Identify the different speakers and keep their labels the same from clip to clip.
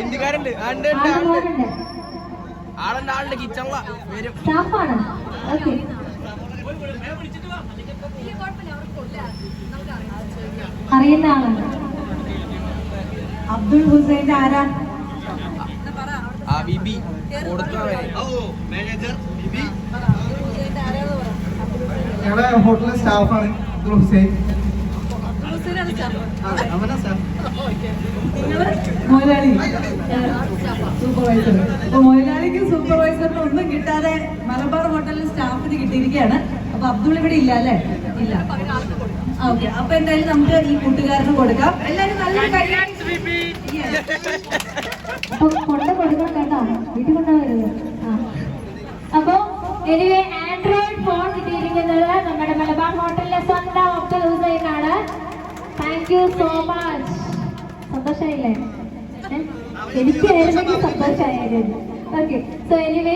Speaker 1: ആളുടെ
Speaker 2: ആളുണ്ട് ആളുണ്ട് ആളുണ്ട്. കിച്ചണില വരും.
Speaker 1: അറിയുന്ന ആളാണ്.
Speaker 3: അബ്ദുൾ ഹുസൈന്റെ ആരാ?
Speaker 2: ആ ബിബി.
Speaker 4: ഞങ്ങളുടെ ഹോട്ടലിലെ സ്റ്റാഫാണ് അബ്ദുൾ ഹുസൈൻ.
Speaker 3: മൊയിലാളി സൂപ്പർവൈസർ അപ്പൊ മൊയിലാളിക്ക് സൂപ്പർവൈസറിന് ഒന്നും കിട്ടാതെ മലബാർ ഹോട്ടലിൽ സ്റ്റാഫിന് കിട്ടിയിരിക്കുകയാണ്. അപ്പൊ അബ്ദുൾ ഇവിടെ ഇല്ല അല്ലേ? ഇല്ല. ഓക്കെ അപ്പൊ എന്തായാലും നമുക്ക് ഈ കൂട്ടുകാരന് കൊടുക്കാം. എല്ലാരും
Speaker 1: നല്ല കൊണ്ട് കൊടുക്കണം കേട്ടോ. വീട്ടിൽ ആ. അപ്പൊ anyway thank you so much. സന്തോഷമായില്ലേ? എനിക്കായിരുന്നെങ്കിൽ സന്തോഷമായിരുന്നു okay. So anyway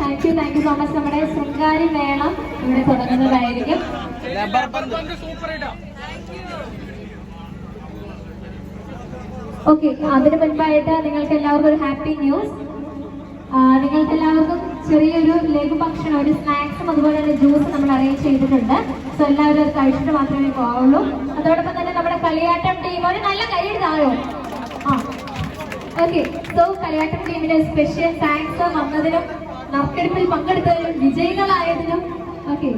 Speaker 1: thank you thank you so much നമ്മുടെ ശൃംഗാരി മേളം ഇവിടെ തുടങ്ങുന്നതായിരിക്കും. ഓക്കെ. അതിന് മുൻപായിട്ട് നിങ്ങൾക്ക് എല്ലാവർക്കും ഒരു ഹാപ്പി ന്യൂസ്. നിങ്ങൾക്ക് എല്ലാവർക്കും ചെറിയൊരു ലഘുഭക്ഷണം ഒരു സ്നാക്സും അതുപോലെ തന്നെ ജ്യൂസ് നമ്മൾ അറേഞ്ച് ചെയ്തിട്ടുണ്ട്. സോ എല്ലാവരും അത് കഴിച്ചിട്ട് മാത്രമേ പോവുള്ളൂ. അതോടൊപ്പം കളിയാട്ടം ടീം ഒരു നല്ല കൈയെടുത്തായോ ആ. ഓക്കെ സോ കളിയാട്ടം ടീമിന് സ്പെഷ്യൽ താങ്ക്സ് വന്നതിനും നറുക്കെടുപ്പിൽ പങ്കെടുത്തതിനും വിജയികളായതിനും. ഓക്കെ